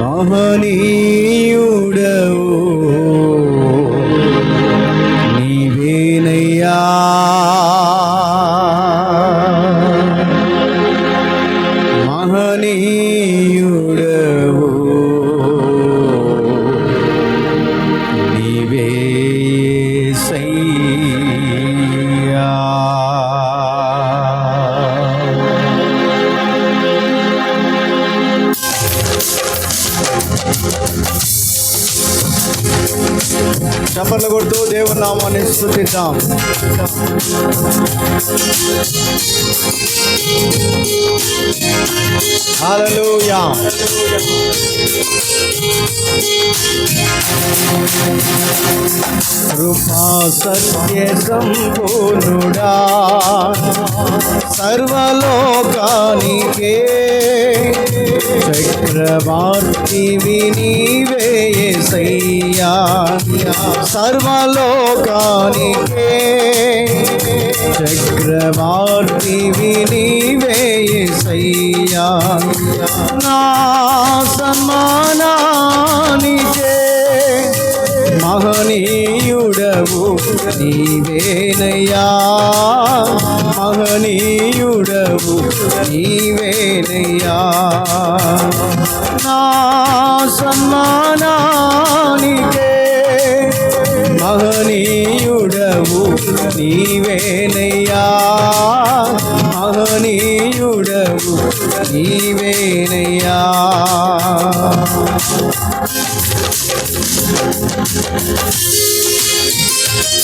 మహనీయుడవు. నీవేనయ్యా. మహనీయుడవు. నీవే స్థుతిద్దాం హల్లెలూయా కృపా సత్య సంపూర్ణుడా. సర్వలోకానికే చక్రవర్తి నీవే సయ్యా సర్వలోకానికే. చక్రవా నా సమ్మానానికే మహనీయుడవు నీవేనయ్యా. మహనీయుడవు నీవేనయ్యా.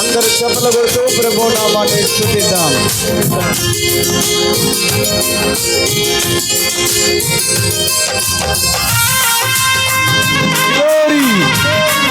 అందరు చెప్పలు కొడుతూ ప్రభు నామాన్ని స్థుతిద్దాం Glory!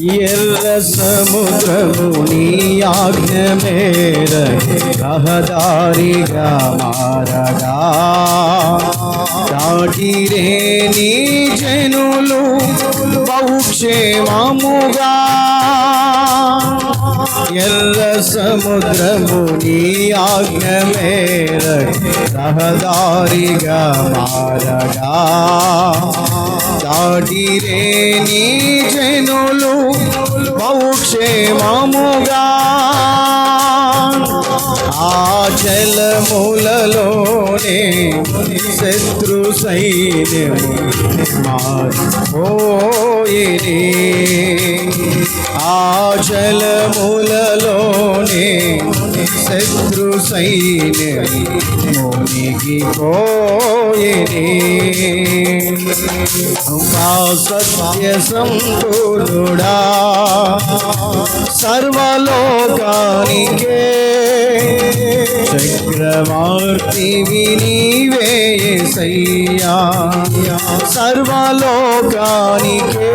ఎల్ల సముద్రము నీ ఆజ్ఞ మేర రహదారిగా మారగా దాటిరే నీ జనులు బహుక్షేమముగా ఎల్ల సముద్రము నీ ఆజ్ఞ మేర రహదారిగా మారగా దాటిరే నీ జనులు బహుక్షేమముగా. ఆ జలములలోనే శత్రు సైన్యము మారిపోయినే ఆ జలములలోనే శత్రు సైన్యము మునిగిపోయినే మా సత్య సంపూర్ణుడా సర్వలోకానికే. చక్రవర్తి నీవే సయ్యా సర్వలోకానికే.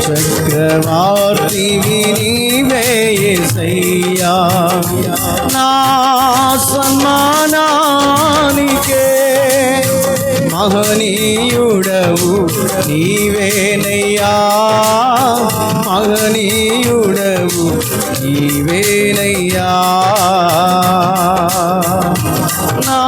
చక్రవర్తి నీవే సయ్యా నా సమ్మానానికే మహనీయుడవు నీవేనయ్యా. మహనీయుడవు నీవేనయ్యా. నా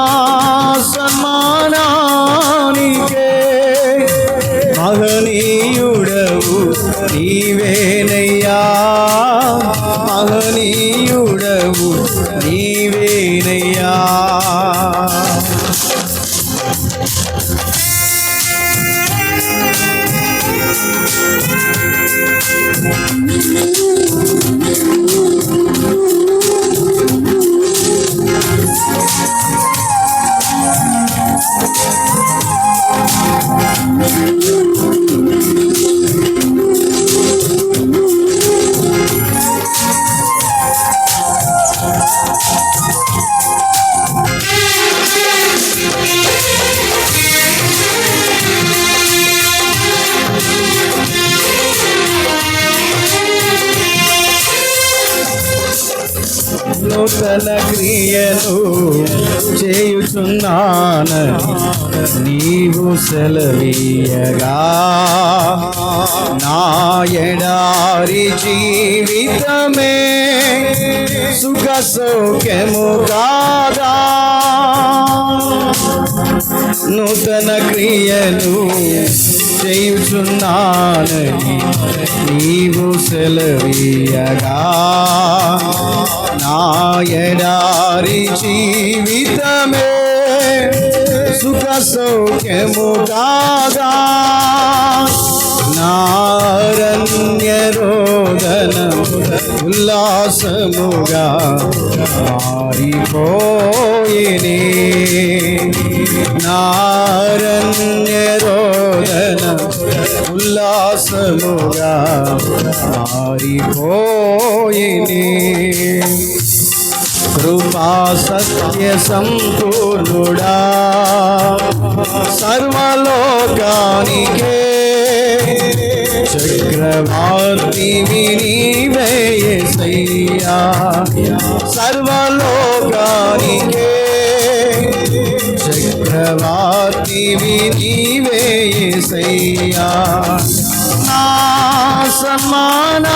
నూతన క్రియలు చేయుచున్నాను నీవు సెలవీయగా. నా ఎడారి జీవితమే సుఖ సౌఖ్యము కాదా? నూతన క్రియలు చేయుచున్నానని నీవు సెలవీయగా. నా ఎడారి జీవితమే సుఖ సౌఖ్యము కాదా నారణ్య రోదన ఉల్లాసముగా మారిపోయినే. నారణ్య రో ఉల్లాసముగా మారిపోయినే కృపా సత్య సంపూర్ణుడా సర్వలోకానికే చక్రవర్తి వినివేసయ్యా సర్వలోకానికే చక్రవర్తి వినివేసయ్యా నా I'm na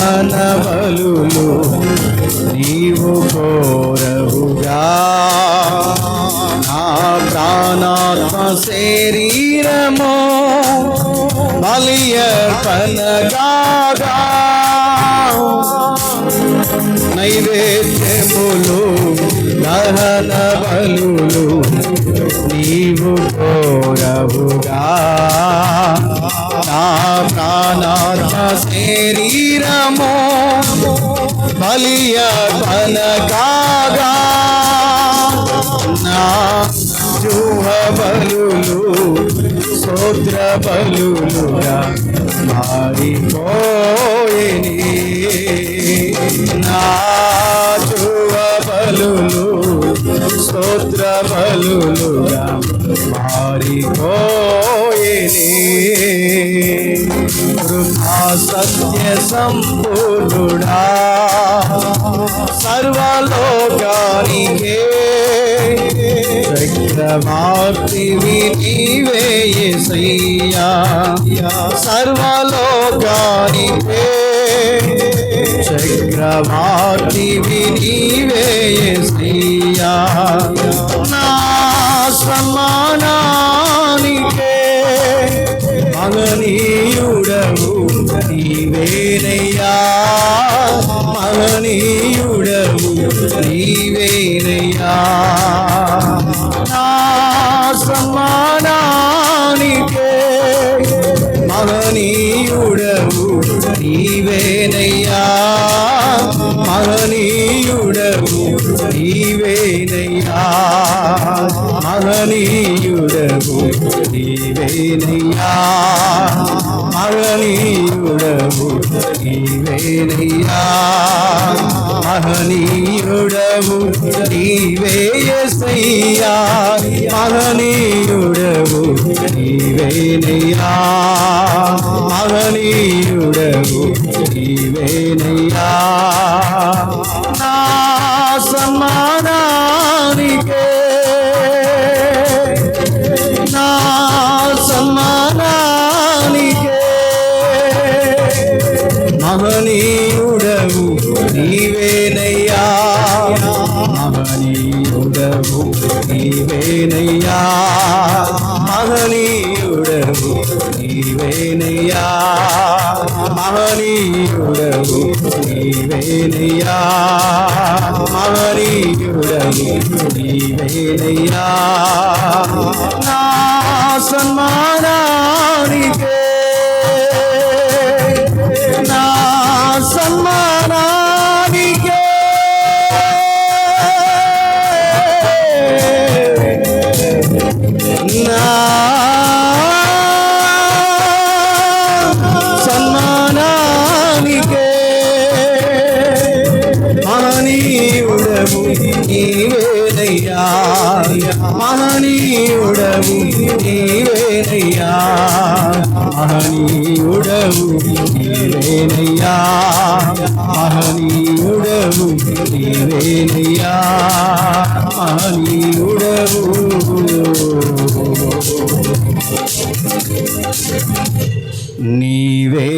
దహన నీవు కోరవుగా. నా ప్రాణాత్మ బలియ బలియర్పణగాగా నైవేద్యములు దహన బలులు నీవు కోరవుగా. నా ప్రాణాత్మ శరీరము బలియర్పణ కాగా నా జుహ బలులు సోద్ర బలులుగా మారిపోయిని. నాచువలు జుహ బలులు స్తోత్ర బలులుగా మారిపోయిని. కృపా సత్య సంపూర్ణుడా సర్వలోకానికే. చక్రవార్తి నీవే సయ్యా సర్వలోకానికే. చక్రవర్తి నీవే శ్రీయా మహనీయుడవు నీవేనయ్యా మహనీయుడవు నీవేనయ్యా మహనీయుడవు నీవేయసయ్యా మహనీయుడవు నీవేనయ్యా మహనీయుడవు మహనీయుడవు మహనీయుడవు నీవేనయ్యా. మహనీయుడవు నీవేనయ్యా. మహనీయుడవు నీవేనయ్యా. మహనీయుడవు నీవే